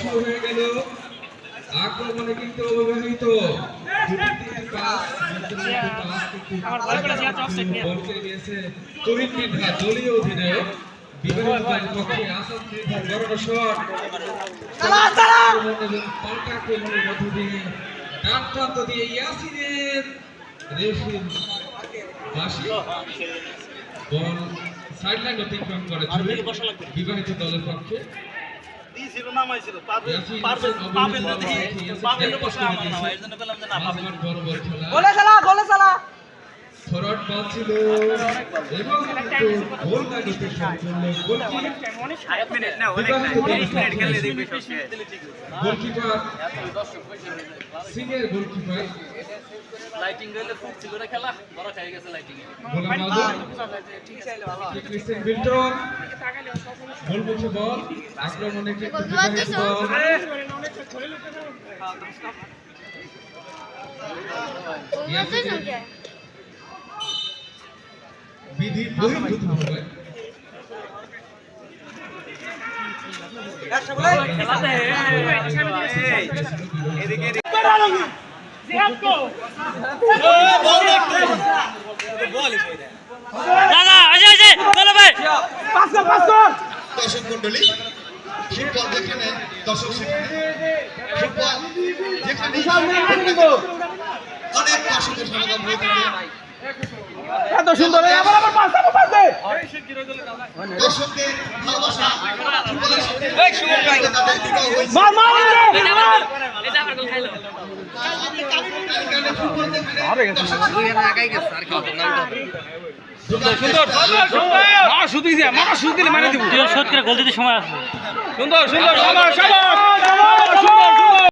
শুরু হয়ে গেল। আক্রমণে কিন্তু অবহেলিত। দলীয় অধিনায়ক। পাল্টা দিয়ে ইয়াসিনের বাসি বল সাইডলাইন অতিক্রম করে বিবাহিত দলের পক্ষে। দিয়েছিল নামাইছিল। পাবেন দেখি পাবেন বসে আমার নামা দিয়েছে। জন্য বললাম যে না পাবেন মাঝমাঠ বরাবর খেলা। গোলে চালা গোলে চালা। ফরওয়ার্ড বল ছিল এবং কিন্তু গোল লাইন অতিক্রম করল। গোলকি এক মিনিট না গোলকিপার সিনিয়র গোলকিপার লাইটিং গেলে খুব ছিল রে খেলা। বড় খাই গেছে লাইটিং গোলাম আজম ক্রিস্টিয়ান বিল্টন গোলমুখী বল আক্রমণে কিন্তু বিবাহিত দল ইয়াসিনের বিধি বহির্ভূত হবে দাদা আছে আছে বলো ভাই দর্শক মন্ডলী ফুটবল যেখানে দর্শক সেখানে ফুটবল যেখানে অনেক দর্শকের সমাগম হয়ে থাকে। এত সুন্দর আবার আবার পাস আবার পাস দে দর্শকদের ভালোবাসা ফুটবলের সাথে তাদের মার মার এটা আমার এটা আমার গোল খাইলো। এখানে ফুটবল যেখানে দর্শক মামা শুধু দিয়ে মামা শুধু দিলে মানে দিব। শোধ করে গোল সময় আসবে সুন্দর সুন্দর সুন্দর সুন্দর